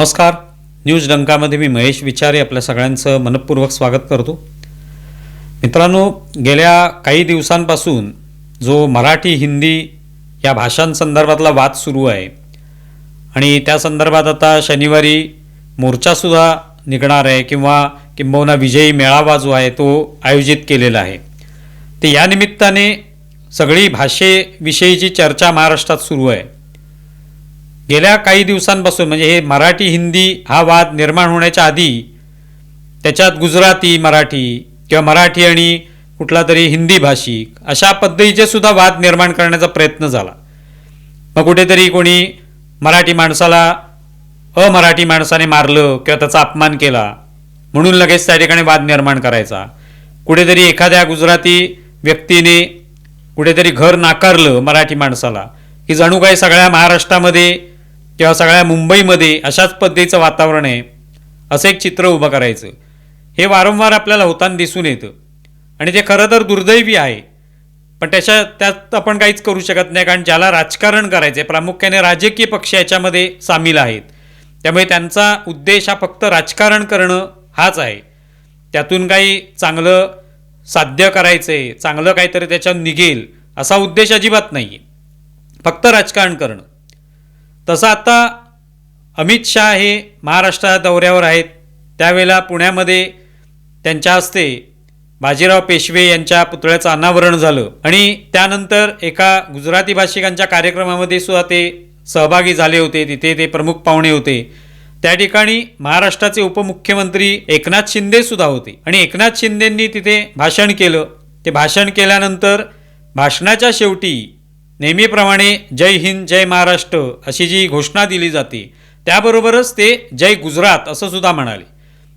नमस्कार. न्यूज डंकामध्ये मी महेश विचारे आपल्या सगळ्यांचं मनपूर्वक स्वागत करतो. मित्रांनो गेल्या काही दिवसांपासून जो मराठी हिंदी या भाषांसंदर्भातला वाद सुरू आहे आणि त्या संदर्भात आता शनिवारी मोर्चासुद्धा निघणार आहे किंवा किंबहुना विजयी मेळावा जो आहे तो आयोजित केलेला आहे. ते या निमित्ताने सगळी भाषेविषयीची चर्चा महाराष्ट्रात सुरू आहे. गेल्या काही दिवसांपासून म्हणजे हे मराठी हिंदी हा वाद निर्माण होण्याच्या आधी त्याच्यात गुजराती मराठी किंवा मराठी आणि कुठला तरी हिंदी भाषिक अशा पद्धतीचे सुद्धा वाद निर्माण करण्याचा प्रयत्न झाला. मग कुठेतरी कोणी मराठी माणसाला अमराठी माणसाने मारलं किंवा त्याचा अपमान केला म्हणून लगेच त्या ठिकाणी वाद निर्माण करायचा. कुठेतरी एखाद्या गुजराती व्यक्तीने कुठेतरी घर नाकारलं मराठी माणसाला की जणू काही सगळ्या महाराष्ट्रामध्ये किंवा सगळ्या मुंबईमध्ये अशाच पद्धतीचं वातावरण आहे असं एक चित्र उभं करायचं. हे वारंवार आपल्याला होताना दिसून येतं. आणि ते खरं तर दुर्दैवी आहे पण त्याच्या त्यात आपण काहीच करू शकत नाही कारण ज्याला राजकारण करायचं आहे प्रामुख्याने राजकीय पक्ष याच्यामध्ये सामील आहेत. त्यामुळे त्यांचा उद्देश हा फक्त राजकारण करणं हाच आहे. त्यातून काही चांगलं साध्य करायचं आहे चांगलं काहीतरी त्याच्यात निघेल असा उद्देश अजिबात नाही आहे फक्त राजकारण करणं. तसं आता अमित शहा हे महाराष्ट्र दौऱ्यावर आहेत. त्यावेळेला पुण्यामध्ये त्यांच्या हस्ते बाजीराव पेशवे यांच्या पुतळ्याचं अनावरण झालं. आणि त्यानंतर एका गुजराती भाषिकांच्या कार्यक्रमामध्ये सुद्धा ते सहभागी झाले होते. तिथे ते प्रमुख पाहुणे होते. त्या ठिकाणी महाराष्ट्राचे उपमुख्यमंत्री एकनाथ शिंदे सुद्धा होते. आणि एकनाथ शिंदेंनी तिथे भाषण केलं. ते भाषण केल्यानंतर भाषणाच्या शेवटी नेहमीप्रमाणे जय हिंद जय महाराष्ट्र अशी जी घोषणा दिली जाते त्याबरोबरच ते जय गुजरात असं सुद्धा म्हणाले.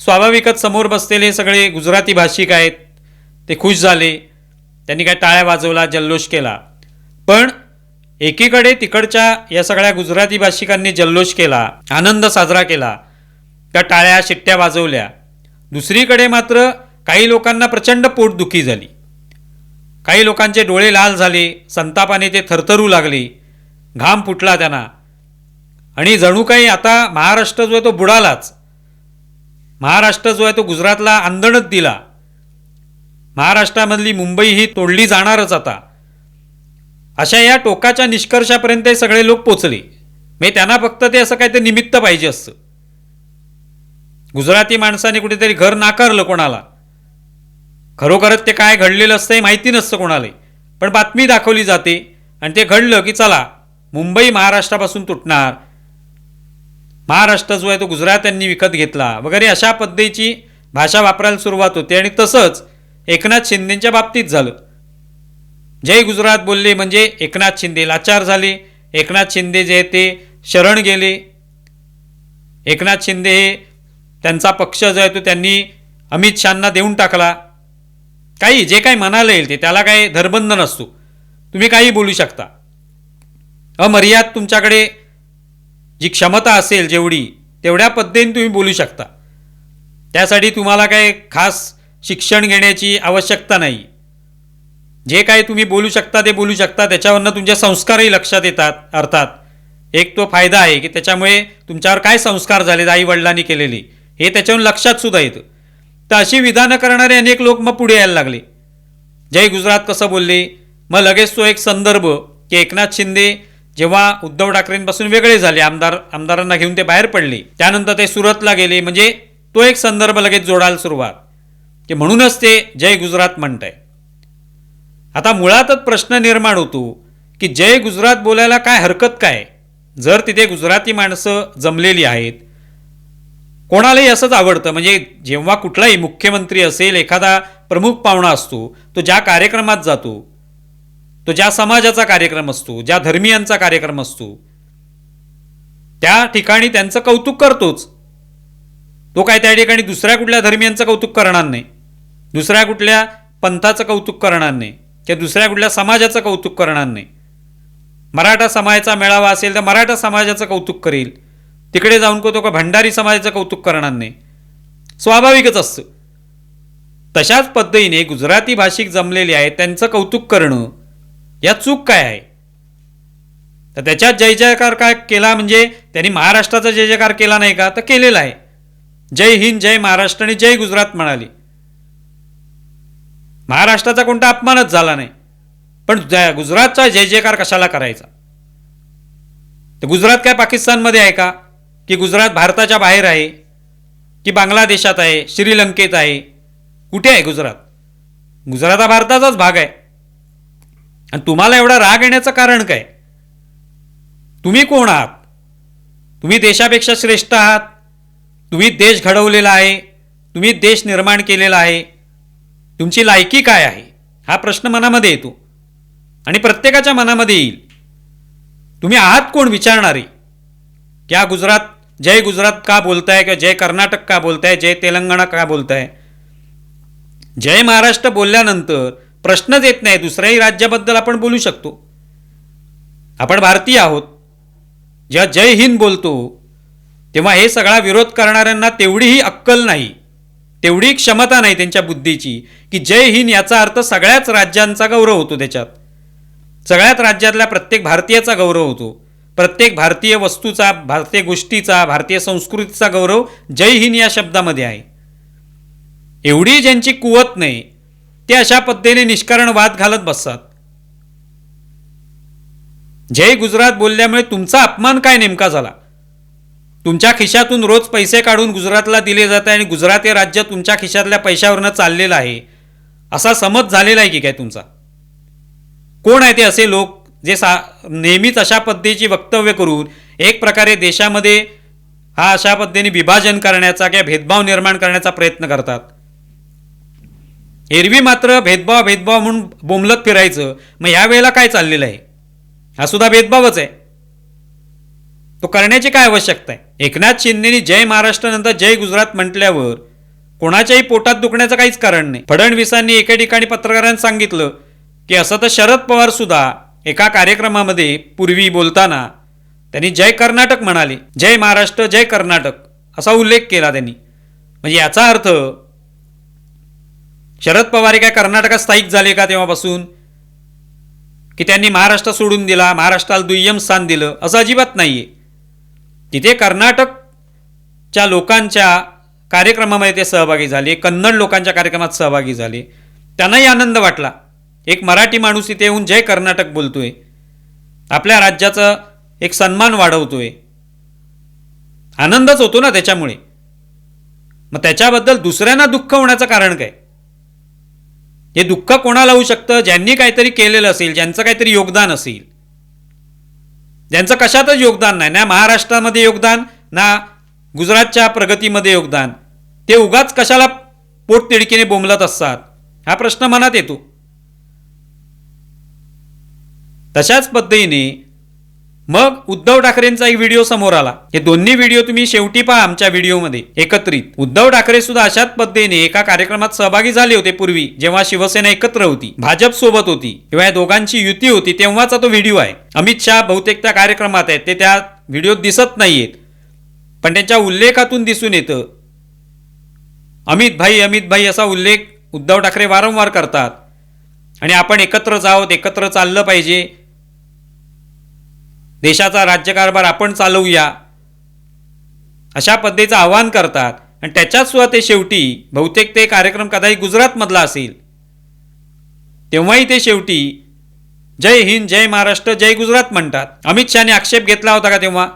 स्वाभाविकच समोर बसलेले सगळे गुजराती भाषिक आहेत. ते खुश झाले. त्यांनी काय टाळ्या वाजवला जल्लोष केला. पण एकीकडे तिकडच्या या सगळ्या गुजराती भाषिकांनी जल्लोष केला आनंद साजरा केला. त्या टाळ्या शिट्ट्या वाजवल्या. दुसरीकडे मात्र काही लोकांना प्रचंड पोटदुखी झाली. काही लोकांचे डोळे लाल झाले संतापाने ते थरथरू लागले. घाम फुटला त्यांना. आणि जणू काही आता महाराष्ट्र जो आहे तो बुडालाच. महाराष्ट्र जो आहे तो गुजरातला आंदणच दिला. महाराष्ट्रामधली मुंबई ही तोडली जाणारच आता. अशा या टोकाच्या निष्कर्षापर्यंत सगळे लोक पोचले. मी त्यांना फक्त ते असं काहीतरी निमित्त पाहिजे असतं. गुजराती माणसाने कुठेतरी घर नाकारलं कोणाला. खरोखरच ते काय घडलेलं असतं हे माहिती नसतं कोणालाही. पण बातमी दाखवली जाते आणि ते घडलं की चला मुंबई महाराष्ट्रापासून तुटणार. महाराष्ट्र जो आहे तो गुजरात्यांनी विकत घेतला वगैरे अशा पद्धतीची भाषा वापरायला सुरुवात होते आणि तसंच एकनाथ शिंदेच्या बाबतीत झालं. जय गुजरात बोलले म्हणजे एकनाथ शिंदे लाचार झाले. एकनाथ शिंदे जे आहे ते शरण गेले. एकनाथ शिंदे हे त्यांचा पक्ष जो आहे तो त्यांनी अमित शहांना देऊन टाकला. काही जे काही मनाला येईल ते त्याला काही धरबंध नसतो. तुम्ही काही बोलू शकता. अमर्याद तुमच्याकडे जी क्षमता असेल जेवढी तेवढ्या पद्धतीने तुम्ही बोलू शकता. त्यासाठी तुम्हाला काही खास शिक्षण घेण्याची आवश्यकता नाही. जे काही तुम्ही बोलू शकता ते बोलू शकता. त्याच्यावरनं तुमचे संस्कारही लक्षात येतात अर्थात. एक तो फायदा आहे की त्याच्यामुळे तुमच्यावर काय संस्कार झालेत आई वडिलांनी केलेले. हे त्याच्यावरून लक्षात सुद्धा येतं. तर अशी विधानं करणारे अनेक लोक मग पुढे यायला लागले. जय गुजरात कसं बोलले? मग लगेच तो एक संदर्भ की एकनाथ शिंदे जेव्हा उद्धव ठाकरेंपासून वेगळे झाले आमदार आमदारांना घेऊन ते बाहेर पडले त्यानंतर ते सुरतला गेले म्हणजे तो एक संदर्भ लगेच जोडायला सुरुवात. की म्हणूनच ते जय गुजरात म्हणत आहे आता मुळातच प्रश्न निर्माण होतो की जय गुजरात बोलायला काय हरकत काय? जर तिथे गुजराती माणसं जमलेली आहेत कोणालाही असंच आवडतं. म्हणजे जेव्हा कुठलाही मुख्यमंत्री असेल एखादा प्रमुख पाहुणा असतो तो ज्या कार्यक्रमात जातो तो ज्या समाजाचा कार्यक्रम असतो ज्या धर्मियांचा कार्यक्रम असतो त्या ठिकाणी त्यांचं कौतुक करतोच. तो काय त्या ठिकाणी दुसऱ्या कुठल्या धर्मियांचं कौतुक करणार नाही. दुसऱ्या कुठल्या पंथाचं कौतुक करणार नाही. किंवा दुसऱ्या कुठल्या समाजाचं कौतुक करणार नाही. मराठा समाजाचा मेळावा असेल तर मराठा समाजाचं कौतुक करेल. तिकडे जाऊन को तो का भंडारी समाजाचं कौतुक करणार नाही. स्वाभाविकच असतं. तशाच पद्धतीने गुजराती भाषिक जमलेले आहेत त्यांचं कौतुक करणं या चूक काय आहे? तर त्याच्यात जय जयकार काय केला म्हणजे त्यांनी महाराष्ट्राचा जय जयकार केला नाही का? तर केलेला आहे. जय हिंद जय महाराष्ट्र आणि जय गुजरात म्हणाली. महाराष्ट्राचा कोणता अपमानच झाला नाही. पण गुजरातचा जय जयकार कशाला करायचा? तर गुजरात काय पाकिस्तानमध्ये आहे का? की गुजरात भारताच्या बाहेर आहे की बांगलादेशात आहे श्रीलंकेत आहे. कुठे आहे गुजरात? गुजरात हा भारताचाच भाग आहे. आणि तुम्हाला एवढा राग येण्याचं कारण काय? तुम्ही कोण आहात? तुम्ही देशापेक्षा श्रेष्ठ आहात. तुम्ही देश घडवलेला आहे. तुम्ही देश निर्माण केलेला आहे. तुमची लायकी काय आहे? हा प्रश्न मनामध्ये येतो. आणि प्रत्येकाच्या मनामध्ये येईल. तुम्ही आहात कोण विचारणारे? की हा गुजरात जय गुजरात का बोलताय किंवा जय कर्नाटक का बोलताय जय तेलंगणा का बोलताय? जय महाराष्ट्र बोलल्यानंतर प्रश्नच येत नाही दुसऱ्याही राज्याबद्दल आपण बोलू शकतो. आपण भारतीय आहोत. जेव्हा जय हिंद बोलतो तेव्हा हे सगळा विरोध करणाऱ्यांना तेवढीही अक्कल नाही तेवढी क्षमता नाही त्यांच्या बुद्धीची की जय हिंद याचा अर्थ सगळ्याच राज्यांचा गौरव होतो त्याच्यात. सगळ्याच राज्यातल्या प्रत्येक भारतीयाचा गौरव होतो. प्रत्येक भारतीय वस्तूचा भारतीय गोष्टीचा भारतीय संस्कृतीचा गौरव जय हिंद या शब्दामध्ये आहे. एवढी ज्यांची कुवत नाही ते अशा पद्धतीने निष्कारण वाद घालत बसतात. जय गुजरात बोलल्यामुळे तुमचा अपमान काय नेमका झाला? तुमच्या खिशातून रोज पैसे काढून गुजरातला दिले जात आहे आणि गुजरात हे राज्य तुमच्या खिशातल्या पैशावरनं चाललेलं आहे. असा समज झालेला आहे की काय तुमचा? कोण आहे ते असे लोक? जे सा नेहमीच अशा पद्धतीची वक्तव्य करून एक प्रकारे देशामध्ये हा अशा पद्धतीने विभाजन करण्याचा किंवा भेदभाव निर्माण करण्याचा प्रयत्न करतात. एरवी मात्र भेदभाव भेदभाव म्हणून बोमलत फिरायचं मग या वेळेला काय चाललेलं आहे? हा सुद्धा भेदभावच आहे. तो करण्याची काय आवश्यकता आहे? एकनाथ शिंदेनी जय महाराष्ट्रानंतर जय गुजरात म्हटल्यावर कोणाच्याही पोटात दुखण्याचं काहीच कारण नाही. फडणवीसांनी एका ठिकाणी पत्रकारांना सांगितलं की असं तर शरद पवार सुद्धा एका कार्यक्रमामध्ये पूर्वी बोलताना त्यांनी जय कर्नाटक म्हणाले. जय महाराष्ट्र जय कर्नाटक असा उल्लेख केला त्यांनी. म्हणजे याचा अर्थ शरद पवार काय कर्नाटकात स्थायिक झाले का तेव्हापासून? की त्यांनी महाराष्ट्र सोडून दिला महाराष्ट्राला दुय्यम स्थान दिलं असं अजिबात नाही आहे तिथे कर्नाटकच्या लोकांच्या कार्यक्रमामध्ये ते सहभागी झाले कन्नड लोकांच्या कार्यक्रमात सहभागी झाले त्यांनाही आनंद वाटला. एक मराठी माणूस इथे येऊन जय कर्नाटक बोलतोय. आपल्या राज्याचा एक सन्मान वाढवतोय. आनंदच होतो ना त्याच्यामुळे. मग त्याच्याबद्दल दुसऱ्यांना दुःख होण्याचं कारण काय? हे दुःख कोणाला होऊ शकतं? ज्यांनी काहीतरी केलेलं असेल ज्यांचं काहीतरी योगदान असेल. ज्यांचं कशातच योगदान नाही ना महाराष्ट्रामध्ये योगदान ना गुजरातच्या प्रगतीमध्ये योगदान. ते उगाच कशाला पोटतिडकीने बोंबलत असतात? हा प्रश्न मनात येतो. तशाच पद्धतीने मग उद्धव ठाकरेंचा एक व्हिडिओ समोर आला. हे दोन्ही व्हिडिओ तुम्ही शेवटी पहा आमच्या व्हिडिओमध्ये एकत्रित. उद्धव ठाकरे सुद्धा अशाच पद्धतीने एका कार्यक्रमात सहभागी झाले होते पूर्वी जेव्हा शिवसेना एकत्र होती भाजप सोबत होती किंवा या दोघांची युती होती तेव्हाचा तो व्हिडिओ आहे. अमित शहा बहुतेक त्या कार्यक्रमात आहेत ते त्या व्हिडिओत दिसत नाहीयेत. पण त्यांच्या उल्लेखातून दिसून येतं अमित भाई अमित भाई असा उल्लेख उद्धव ठाकरे वारंवार करतात. आणि आपण एकत्रच आहोत एकत्र चाललं पाहिजे. देशाचा राज्यकारभार आपण चालवूया. अशा पद्धतीचं आवाहन करतात. आणि त्याच्यात सुद्धा ते शेवटी बहुतेक ते कार्यक्रम कदाचित गुजरातमधला असेल. तेव्हाही ते शेवटी जय हिंद जय महाराष्ट्र जय गुजरात म्हणतात. अमित शहाने आक्षेप घेतला होता का तेव्हा?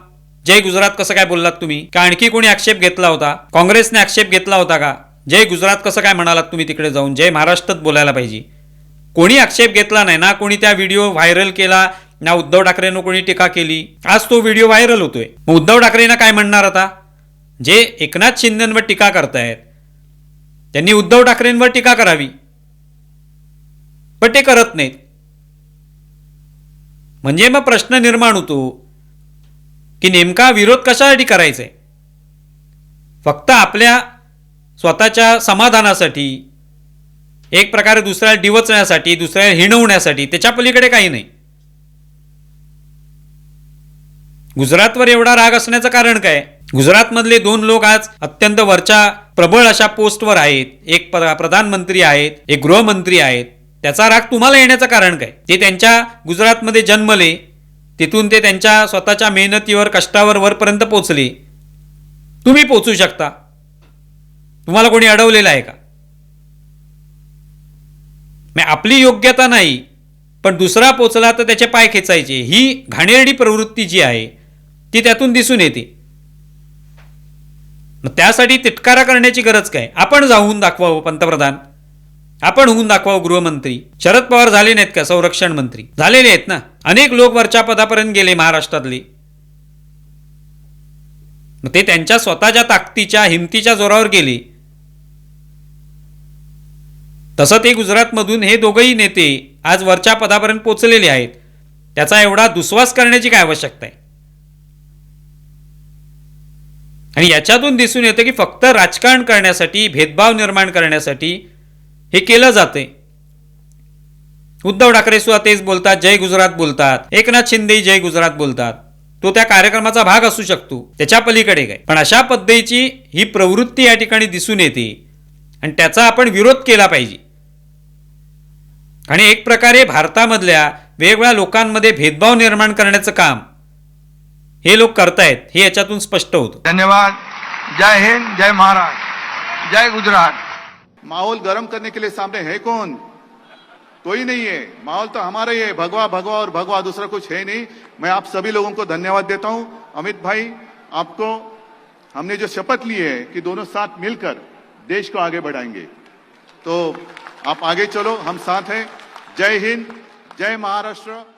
जय गुजरात कसं काय बोललात तुम्ही? का आणखी कोणी आक्षेप घेतला होता? काँग्रेसने आक्षेप घेतला होता का? जय गुजरात कसं काय म्हणालात तुम्ही तिकडे जाऊन? जय महाराष्ट्रात बोलायला पाहिजे. कोणी आक्षेप घेतला नाही ना? कोणी त्या व्हिडिओ व्हायरल केला? ना उद्धव ठाकरेनं कोणी टीका केली? आज तो व्हिडिओ व्हायरल होतोय. मग उद्धव ठाकरेंना काय म्हणणार आता? जे एकनाथ शिंदेंवर टीका करतायत त्यांनी उद्धव ठाकरेंवर टीका करावी. पण ते करत नाहीत. म्हणजे मग प्रश्न निर्माण होतो की नेमका विरोध कशासाठी करायचा आहे? फक्त आपल्या स्वतःच्या समाधानासाठी एक प्रकारे दुसऱ्याला डिवचण्यासाठी दुसऱ्याला हिणवण्यासाठी त्याच्या पलीकडे काही नाही. गुजरातवर एवढा राग असण्याचं कारण काय? गुजरातमधले दोन लोक आज अत्यंत वरच्या प्रबळ अशा पोस्टवर आहेत. एक प्र- प्रधानमंत्री आहेत एक गृहमंत्री आहेत. त्याचा राग तुम्हाला येण्याचं कारण काय? ते त्यांच्या गुजरातमध्ये जन्मले. तिथून ते त्यांच्या स्वतःच्या मेहनतीवर कष्टावर वरपर्यंत पोचले. तुम्ही पोचू शकता. तुम्हाला कोणी अडवलेलं आहे का? आपली योग्यता नाही पण दुसरा पोचला तर त्याचे पाय खेचायचे. ही घाणेरडी प्रवृत्ती जी आहे ती त्यातून दिसून येते. मग त्यासाठी तिटकारा करण्याची गरज काय? आपण जाऊन दाखवावं पंतप्रधान. आपण होऊन दाखवावं गृहमंत्री. शरद पवार झाले नाहीत का? संरक्षण मंत्री. झालेले आहेत ना? अनेक लोक वरच्या पदापर्यंत गेले महाराष्ट्रातले. मग ते त्यांच्या स्वतःच्या ताकदीच्या हिमतीच्या जोरावर गेले. तसं ते गुजरातमधून हे दोघंही नेते आज वरच्या पदापर्यंत पोचलेले आहेत. त्याचा एवढा दुस्वास करण्याची काय आवश्यकता आहे? आणि याच्यातून दिसून येतं की फक्त राजकारण करण्यासाठी भेदभाव निर्माण करण्यासाठी हे केलं जाते उद्धव ठाकरे सुद्धा तेच बोलतात जय गुजरात बोलतात. एकनाथ शिंदे जय गुजरात बोलतात. तो त्या कार्यक्रमाचा भाग असू शकतो त्याच्या पलीकडे काय. पण अशा पद्धतीची ही प्रवृत्ती या ठिकाणी दिसून येते आणि त्याचा आपण विरोध केला पाहिजे. आणि एक प्रकारे भारतामधल्या वेगवेगळ्या लोकांमध्ये भेदभाव निर्माण करण्याचं काम हे लोक करतायत हे याच्यातून स्पष्ट होतं. धन्यवाद. जय हिंद जय महाराष्ट्र जय गुजरात. माहौल गर्म करने के लिए सामने है कौन? कोई नहीं है। माहौल तो हमारा ही है। भगवा भगवा और भगवा दूसरा कुछ है नहीं। मैं आप सभी लोगों को धन्यवाद देता हूँ। अमित भाई आपको हमने जो शपथ ली है कि दोनों साथ मिलकर देश को आगे बढ़ाएँगे। तो आप आगे चलो हम साथ हैं। जय हिंद जय महाराष्ट्र।